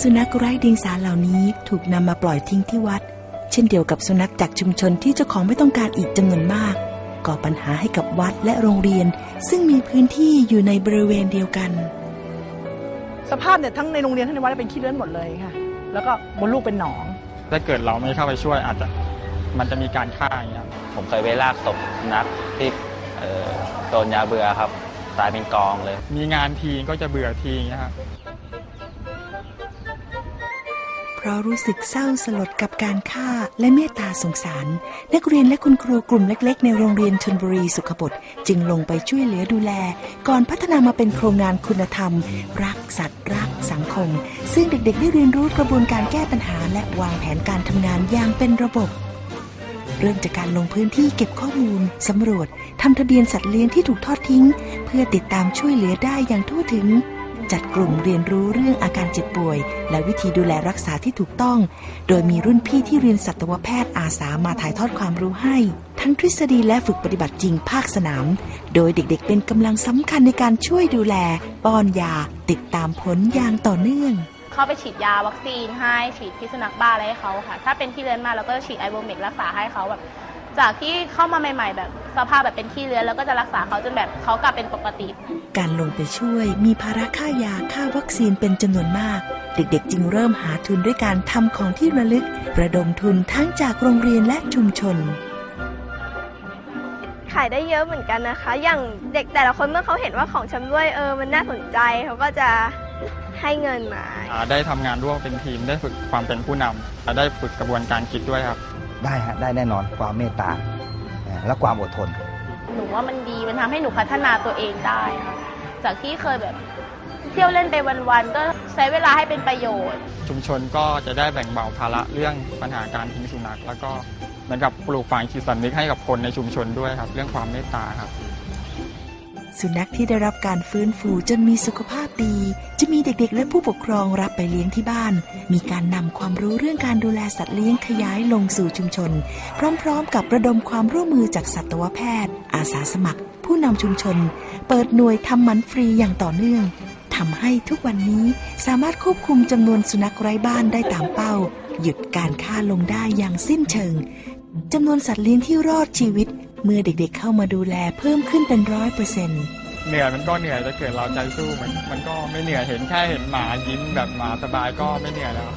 สุนัขไร้เดียงสาเหล่านี้ถูกนำมาปล่อยทิ้งที่วัด เช่นเดียวกับสุนัขจากชุมชนที่เจ้าของไม่ต้องการอีกจำนวนมาก ก่อปัญหาให้กับวัดและโรงเรียน ซึ่งมีพื้นที่อยู่ในบริเวณเดียวกัน สภาพเนี่ยทั้งในโรงเรียนทั้งในวัดเป็นขี้เลื่อนหมดเลยค่ะ แล้วก็มดลูกเป็นหนอง ถ้าเกิดเราไม่เข้าไปช่วยอาจจะมันจะมีการฆ่าอย่างเงี้ยครับผมเคยไปลากศพสุนัขที่เอ่อโดนยาเบื่อครับ ตายเป็นกองเลย มีงานทีก็จะเบื่อทีอย่างเงี้ยครับ เพราะรู้สึกเศร้าสลดกับการฆ่าและเมตตาสงสาร นักเรียนและคุณครูกลุ่มเล็กๆ ในโรงเรียนชนบุรีสุขบดจึงลงไปช่วยเหลือดูแล ก่อนพัฒนามาเป็นโครงงานคุณธรรม รักสัตว์ รักสังคม ซึ่งเด็กๆ ได้เรียนรู้กระบวนการแก้ปัญหา และวางแผนการทำงานอย่างเป็นระบบเริ่มจากการลงพื้นที่เก็บข้อมูล สำรวจ ทำทะเบียนสัตว์เลี้ยงที่ถูกทอดทิ้ง เพื่อติดตามช่วยเหลือได้อย่างทั่วถึง จัดกลุ่มเรียนรู้เรื่องอาการเจ็บป่วย และวิธีดูแลรักษาที่ถูกต้อง โดยมีรุ่นพี่ที่เรียนสัตวแพทย์อาสามาถ่ายทอดความรู้ให้ ทั้งทฤษฎีและฝึกปฏิบัติจริงภาคสนาม โดยเด็กๆ เป็นกำลังสำคัญในการช่วยดูแล ป้อนยา ติดตามผลอย่างต่อเนื่องเข้าไปฉีดยาวัคซีนให้ฉีดพิษสุนัขบ้าอะไรให้เขาค่ะ ถ้าเป็นขี้เลื้อนมาเราก็จะฉีดไอโบเมกรักษาให้เขาแบบ จากที่เข้ามาใหม่ ๆ แบบสภาพแบบเป็นขี้เลื้อนแล้วก็จะรักษาเขาจนแบบเขากลับเป็นปกติ การลงไปช่วยมีภาระค่ายาค่าวัคซีนเป็นจำนวนมาก เด็กๆ จึงเริ่มหาทุนด้วยการทำของที่ระลึกระดมทุนทั้งจากโรงเรียนและชุมชนขายได้เยอะเหมือนกันนะคะ อย่างเด็กแต่ละคนเมื่อเขาเห็นว่าของชำร่วยเออ มันน่าสนใจเขาก็จะให้เงินมาอ่าได้ทำงานร่วมเป็นทีม ได้ฝึกความเป็นผู้นำและได้ฝึกกระบวนการคิดด้วยครับ ได้ฮะได้แน่นอนความเมตตาเอ่อและความอดทน หนูว่ามันดีมันทำให้หนูพัฒนาตัวเองได้ค่ะจากที่เคยแบบเที่ยวเล่นไปวันๆก็ใช้เวลาให้เป็นประโยชน์ ชุมชนก็จะได้แบ่งเบาภาระเรื่องปัญหาการทิ้งสุนัขแล้วก็เหมือนกับปลูกฝังจิตสำนึกให้กับคนในชุมชนด้วยครับ เรื่องความเมตตาครับ สุนัขที่ได้รับการฟื้นฟูจนมีสุขภาพดี จะมีเด็กๆ และผู้ปกครองรับไปเลี้ยงที่บ้าน มีการนำความรู้เรื่องการดูแลสัตว์เลี้ยงขยายลงสู่ชุมชน พร้อมๆ กับระดมความร่วมมือจากสัตวแพทย์ อาสาสมัคร ผู้นำชุมชน เปิดหน่วยทำหมันฟรีอย่างต่อเนื่องทำให้ทุกวันนี้สามารถควบคุมจำนวนสุนัขไร้บ้านได้ตามเป้า หยุดการฆ่าลงได้อย่างสิ้นเชิงจำนวนสัตว์เลี้ยงที่รอดชีวิต เมื่อเด็กๆเข้ามาดูแลเพิ่มขึ้นเป็นร้อยเปอร์เซ็นต์เหนื่อยมันก็เหนื่อยแต่เกิดเราใจสู้มันมันก็ไม่เหนื่อยเห็นแค่เห็นหมายิ้มแบบหมาสบายก็ไม่เหนื่อยแล้ว